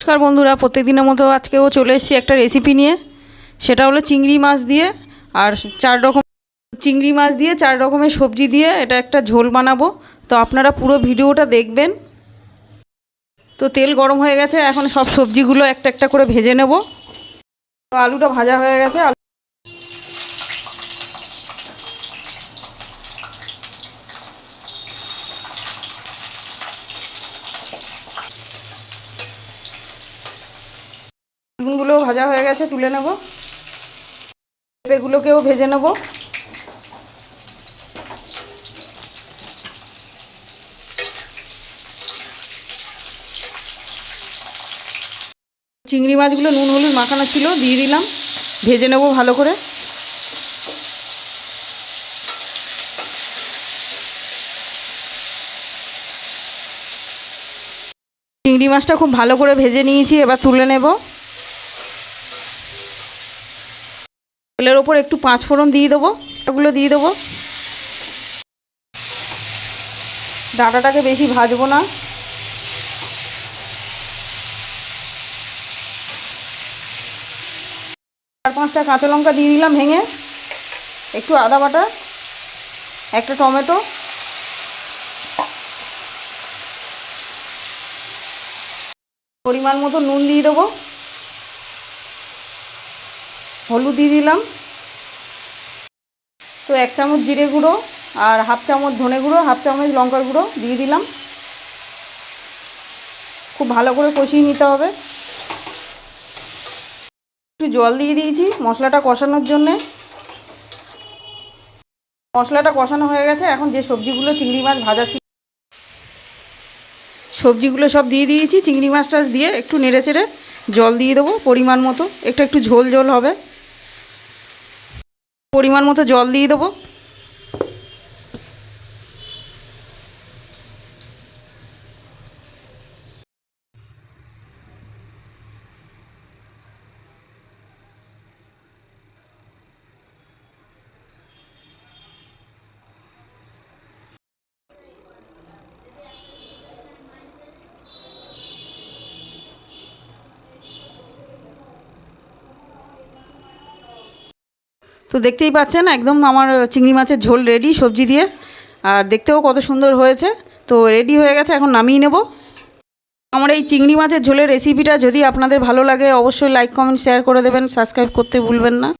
নমস্কার বন্ধুরা, প্রত্যেকদিনের মতো আজকেও চলে এসেছি একটা রেসিপি নিয়ে। সেটা হলো চিংড়ি মাছ দিয়ে, আর চার রকম চিংড়ি মাছ দিয়ে, চার রকমের সবজি দিয়ে এটা একটা ঝোল বানাবো। তো আপনারা পুরো ভিডিওটা দেখবেন। তো তেল গরম হয়ে গেছে, এখন সব সবজিগুলো একটা একটা করে ভেজে নেব। আলুটা ভাজা হয়ে গেছে আলু বেগুনগুলোও ভাজা হয়ে গেছে, তুলে নেব। পেঁপেগুলোকেও ভেজে নেব। চিংড়ি মাছগুলো নুন, হলুদ মাখানো ছিল, দিয়ে দিলাম। ভেজে নেব ভালো করে। চিংড়ি মাছটা খুব ভালো করে ভেজে নিয়েছি, এবার তুলে নেব। তেলের ওপর একটু পাঁচ ফোড়ন দিয়ে দেবো ওগুলো দিয়ে দেবো। ডাঁটাটাকে বেশি ভাজবো না। চার পাঁচটা কাঁচা লঙ্কা দিয়ে দিলাম ভেঙে। একটু আদা বাটা, একটা টমেটো। পরিমাণ মতো নুন দিয়ে দেবো। হলুদ দিয়ে দিলাম। তো এক চামচ জিরে গুঁড়ো আর হাফ চামচ ধনে গুঁড়ো, হাফ চামচ লঙ্কার গুঁড়ো দিয়ে দিলাম। খুব ভালো করে কষিয়ে নিতে হবে। একটু জল দিয়ে দিয়েছি মশলাটা কষানোর জন্যে। মশলাটা কষানো হয়ে গেছে। এখন যে সবজিগুলো চিংড়ি মাছ ভাজা ছিল, সবজিগুলো সব দিয়ে দিয়েছি। চিংড়ি মাছ টাছ দিয়ে একটু নেড়ে চেড়ে জল দিয়ে দেবো পরিমাণ মতো। একটু একটু ঝোল ঝোল হবে। পরিমাণ মতো জল দিয়ে দেবো। তো দেখতেই পাচ্ছেন, একদম আমার চিংড়ি মাছের ঝোল রেডি সবজি দিয়ে। আর দেখতেও কত সুন্দর হয়েছে। তো রেডি হয়ে গেছে, এখন নামিয়ে নেব। আমার এই চিংড়ি মাছের ঝোলের রেসিপিটা যদি আপনাদের ভালো লাগে, অবশ্যই লাইক কমেন্ট শেয়ার করে দেবেন। সাবস্ক্রাইব করতে ভুলবেন না।